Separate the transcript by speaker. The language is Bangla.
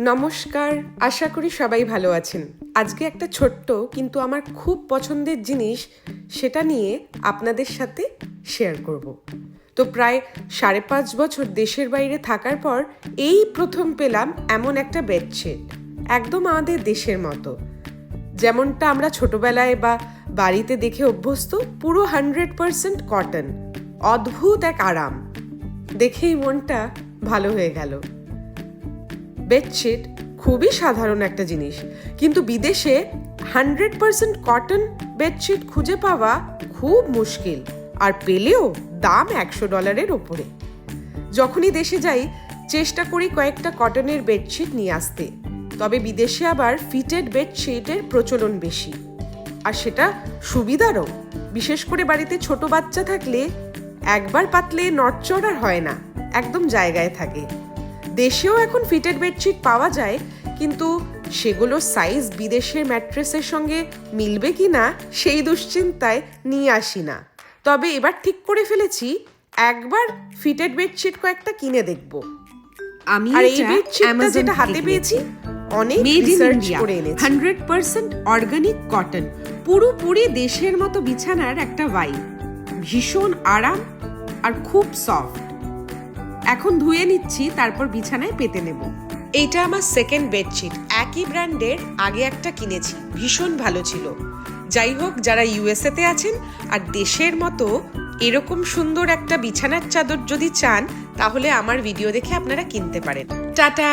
Speaker 1: নমস্কার, আশা করি সবাই ভালো আছেন। আজকে একটা ছোট্ট কিন্তু আমার খুব পছন্দের জিনিস সেটা নিয়ে আপনাদের সাথে শেয়ার করব। তো প্রায় সাড়ে পাঁচ বছর দেশের বাইরে থাকার পর এই প্রথম পেলাম এমন একটা বেডশিট একদম আমাদের দেশের মতো। যেমনটা আমরা ছোটবেলায় বা বাড়িতে দেখে অভ্যস্ত, পুরো হান্ড্রেড পারসেন্ট কটন অদ্ভুত এক আরাম। দেখেই মনটা ভালো হয়ে গেল। বেডশিট খুবই সাধারণ একটা জিনিস। কিন্তু বিদেশে হান্ড্রেড পার্সেন্ট কটন বেডশিট খুঁজে পাওয়া খুব মুশকিল। আর পেলেও দাম একশো ডলারের ওপরে। যখনই দেশে যাই, চেষ্টা করি কয়েকটা কটনের বেডশিট নিয়ে আসতে। তবে বিদেশে আবার ফিটেড বেডশিটের প্রচলন বেশি। আর সেটা সুবিধারও। বিশেষ করে বাড়িতে ছোট বাচ্চা থাকলে একবার পাতলে নড়চড় আর হয় না। একদম জায়গায় থাকে। দেশেও এখন ফিটেড বেডশিট পাওয়া যায় কিন্তু সেগুলো সাইজ বিদেশের ম্যাট্রেসের সঙ্গে মিলবে কি না সেই দুশ্চিন্তায় নিয়ে আসি না। তবে এবার ঠিক করে ফেলেছি একবার ফিটেড বেডশিট কয়েকটা কিনে দেখব।
Speaker 2: আমি
Speaker 1: আর এই বেডশিটটা যেটা হাতে পেয়েছি অনেক রিসার্চ করে এনেছি।
Speaker 2: হান্ড্রেড পার্সেন্ট অর্গানিক কটন পুরোপুরি দেশের মতো বিছানার একটা ভাই ভীষণ আরাম আর খুব সফট এখন ধুয়ে নিচ্ছি, তারপর বিছানায় পেতে নেব।
Speaker 1: এইটা আমার সেকেন্ড বেডশিট একই ব্র্যান্ডের আগে একটা কিনেছি, ভীষণ ভালো ছিল। যাই হোক, যারা ইউএসএতে আছেন আর দেশের মতো এরকম সুন্দর একটা বিছানার চাদর যদি চান, তাহলে আমার ভিডিও দেখে আপনারা কিনতে পারেন। টাটা!